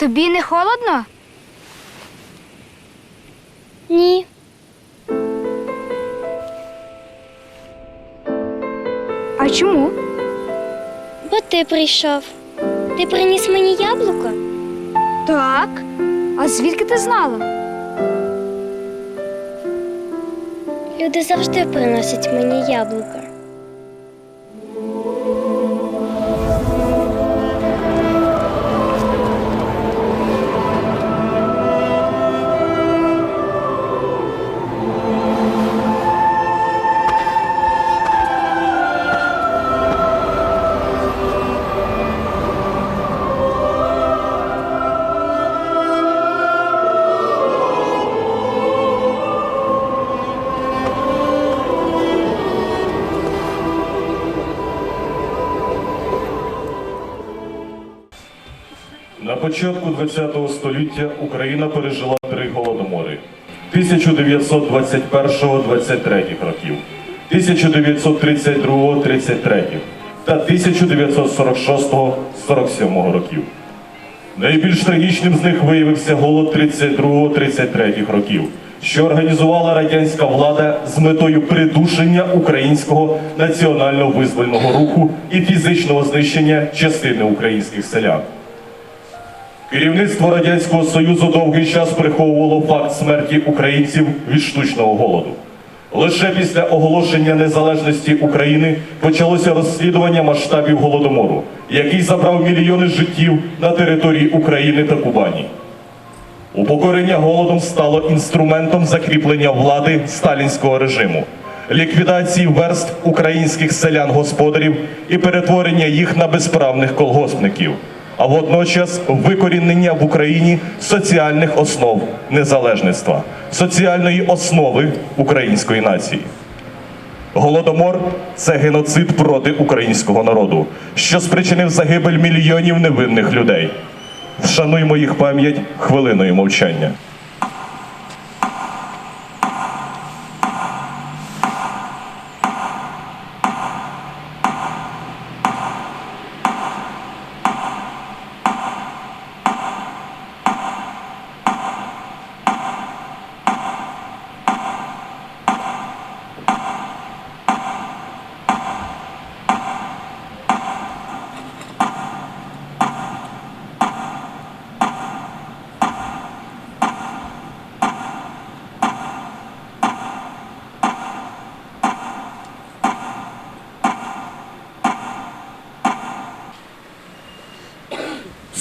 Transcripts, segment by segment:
Тобі не холодно? Ні. А чому? Бо ти прийшов. Ти приніс мені яблуко? Так. А звідки ти знала? Люди завжди приносять мені яблука. Початку ХХ століття Україна пережила три голодомори 1921-23 років, 1932-33 та 1946-47 років. Найбільш трагічним з них виявився голод 32-33 років, що організувала радянська влада з метою придушення українського національно визвольного руху і фізичного знищення частини українських селян. Керівництво Радянського Союзу довгий час приховувало факт смерті українців від штучного голоду. Лише після оголошення незалежності України почалося розслідування масштабів голодомору, який забрав мільйони життів на території України та Кубані. Упокорення голодом стало інструментом закріплення влади сталінського режиму, ліквідації верств українських селян-господарів і перетворення їх на безправних колгоспників, а водночас викорінення в Україні соціальних основ незалежництва, соціальної основи української нації. Голодомор це геноцид проти українського народу, що спричинив загибель мільйонів невинних людей. Вшануймо їх пам'ять хвилиною мовчання.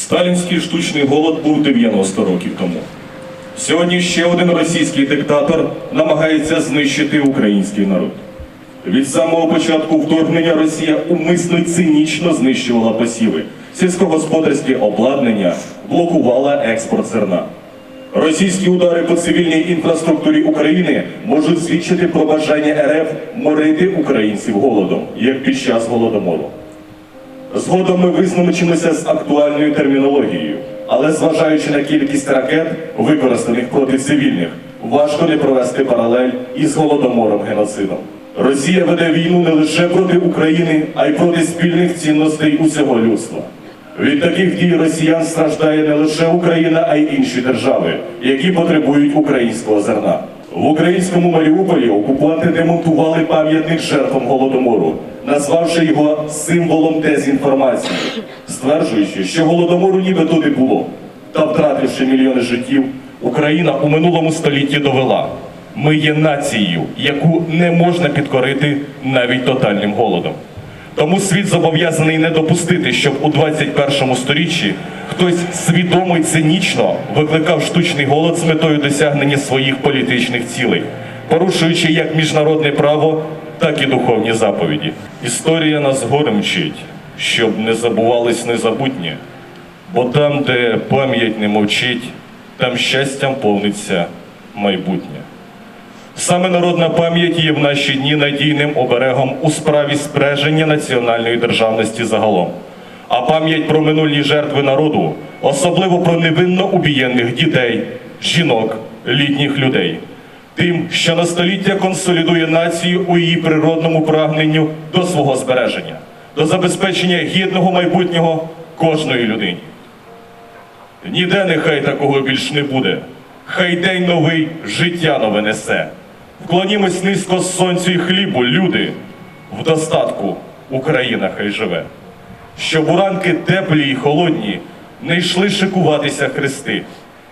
Сталінський штучний голод був 90 років тому. Сьогодні ще один російський диктатор намагається знищити український народ. Від самого початку вторгнення Росія умисно цинічно знищувала посіви, сільськогосподарське обладнання, блокувала експорт зерна. Російські удари по цивільній інфраструктурі України можуть свідчити про бажання РФ морити українців голодом, як під час голодомору. Згодом ми визначимося з актуальною термінологією, але зважаючи на кількість ракет, використаних проти цивільних, важко не провести паралель із голодомором геноцидом. Росія веде війну не лише проти України, а й проти спільних цінностей усього людства. Від таких дій росіян страждає не лише Україна, а й інші держави, які потребують українського зерна. В українському Маріуполі окупанти демонтували пам'ятник жертвам голодомору, назвавши його символом дезінформації, стверджуючи, що голодомору нібито не було. Та втративши мільйони життів, Україна у минулому столітті довела. Ми є нацією, яку не можна підкорити навіть тотальним голодом. Тому світ зобов'язаний не допустити, щоб у 21 сторіччі хтось свідомо й цинічно викликав штучний голод з метою досягнення своїх політичних цілей, порушуючи як міжнародне право, так і духовні заповіді. Історія нас горем вчить, щоб не забувались незабутнє, бо там, де пам'ять не мовчить, там щастям повниться майбутнє. Саме народна пам'ять є в наші дні надійним оберегом у справі збереження національної державності загалом. А пам'ять про минулі жертви народу, особливо про невинно убієнних дітей, жінок, літніх людей, тим, що на століття консолідує націю у її природному прагненню до свого збереження, до забезпечення гідного майбутнього кожної людині. Ніде нехай такого більш не буде. Хай день новий життя нове несе. Вклонімось низько сонцю й хлібу, люди. В достатку Україна хай живе. Щоб у ранки теплі й холодні не йшли шикуватися хрести,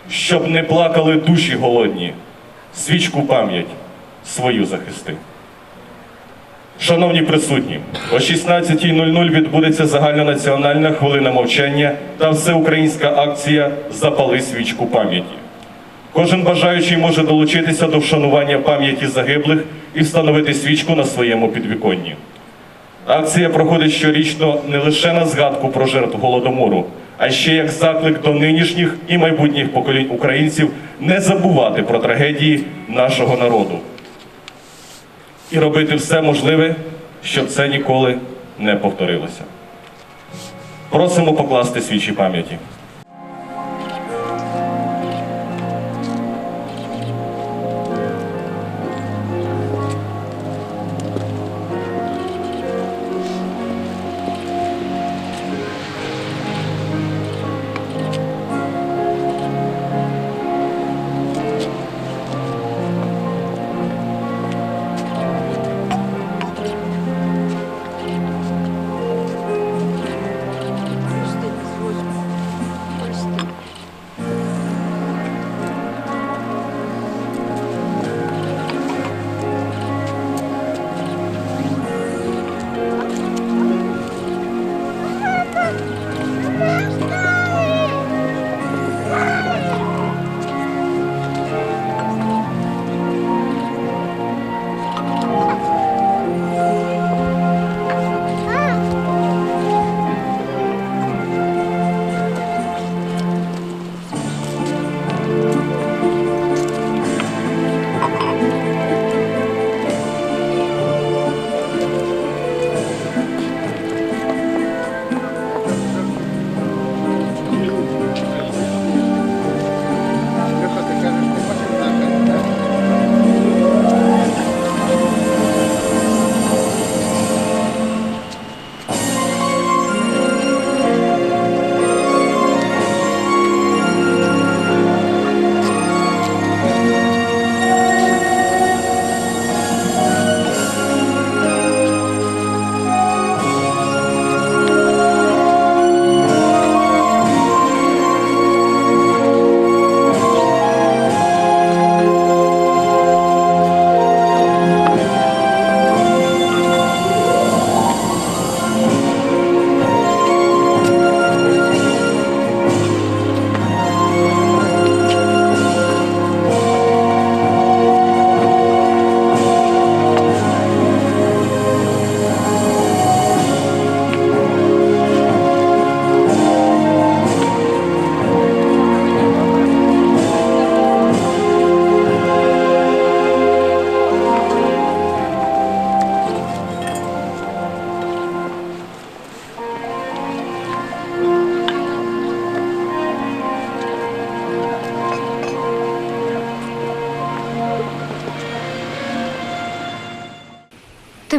щоб не плакали душі голодні, свічку пам'ять свою захисти. Шановні присутні, о 16.00 відбудеться загальнонаціональна хвилина мовчання та всеукраїнська акція Запали свічку пам'яті. Кожен бажаючий може долучитися до вшанування пам'яті загиблих і встановити свічку на своєму підвіконні. Акція проходить щорічно не лише на згадку про жертв голодомору, а ще як заклик до нинішніх і майбутніх поколінь українців не забувати про трагедії нашого народу і робити все можливе, щоб це ніколи не повторилося. Просимо покласти свічі пам'яті.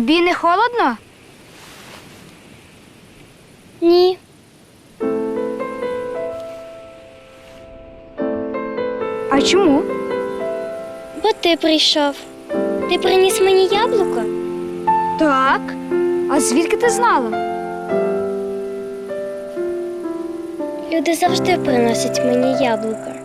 Тобі не холодно? Ні. А чому? Бо ти прийшов. Ти приніс мені яблуко? Так. А звідки ти знала? Люди завжди приносять мені яблука.